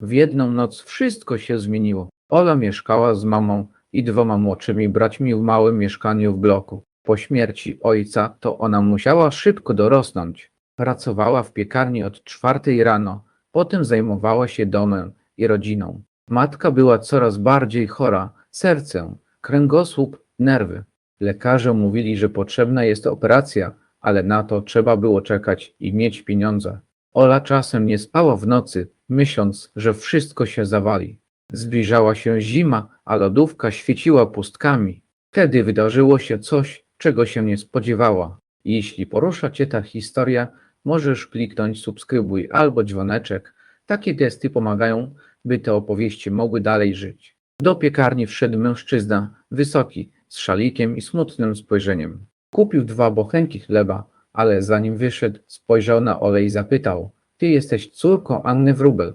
W jedną noc wszystko się zmieniło. Ola mieszkała z mamą i dwoma młodszymi braćmi w małym mieszkaniu w bloku. Po śmierci ojca to ona musiała szybko dorosnąć. Pracowała w piekarni od czwartej rano, potem zajmowała się domem i rodziną. Matka była coraz bardziej chora, serce, kręgosłup, nerwy. Lekarze mówili, że potrzebna jest operacja, ale na to trzeba było czekać i mieć pieniądze. Ola czasem nie spała w nocy, myśląc, że wszystko się zawali. Zbliżała się zima, a lodówka świeciła pustkami. Wtedy wydarzyło się coś, czego się nie spodziewała. Jeśli porusza Cię ta historia, możesz kliknąć subskrybuj albo dzwoneczek. Takie gesty pomagają, by te opowieści mogły dalej żyć. Do piekarni wszedł mężczyzna, wysoki, z szalikiem i smutnym spojrzeniem. Kupił dwa bochenki chleba, ale zanim wyszedł, spojrzał na Olę i zapytał: Ty jesteś córką Anny Wróbel.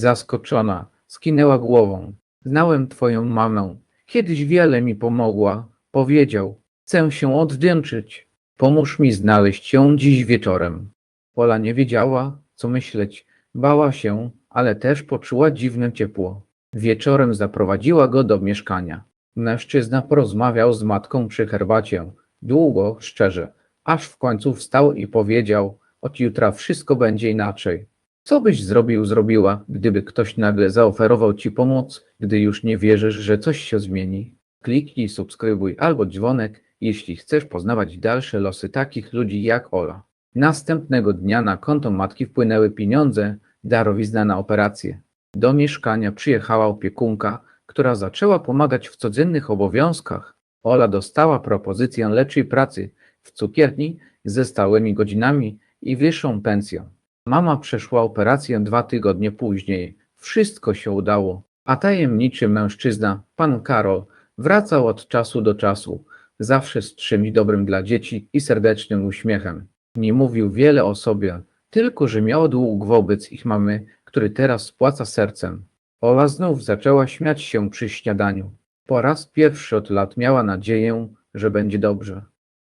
Zaskoczona, skinęła głową. Znałem twoją mamę. Kiedyś wiele mi pomogła. Powiedział: Chcę się odwdzięczyć. Pomóż mi znaleźć ją dziś wieczorem. Ola nie wiedziała, co myśleć. Bała się, ale też poczuła dziwne ciepło. Wieczorem zaprowadziła go do mieszkania. Mężczyzna porozmawiał z matką przy herbacie. Długo, szczerze, aż w końcu wstał i powiedział: Od jutra wszystko będzie inaczej. Co byś zrobił, zrobiła, gdyby ktoś nagle zaoferował ci pomoc, gdy już nie wierzysz, że coś się zmieni? Kliknij subskrybuj albo dzwonek, jeśli chcesz poznawać dalsze losy takich ludzi jak Ola. Następnego dnia na konto matki wpłynęły pieniądze, darowizna na operację. Do mieszkania przyjechała opiekunka, która zaczęła pomagać w codziennych obowiązkach. Ola dostała propozycję lepszej pracy w cukierni ze stałymi godzinami i wyższą pensją. Mama przeszła operację dwa tygodnie później. Wszystko się udało, a tajemniczy mężczyzna, pan Karol, wracał od czasu do czasu, zawsze z czymś dobrym dla dzieci i serdecznym uśmiechem. Nie mówił wiele o sobie, tylko że miał dług wobec ich mamy, który teraz spłaca sercem. Ola znów zaczęła śmiać się przy śniadaniu. Po raz pierwszy od lat miała nadzieję, że będzie dobrze.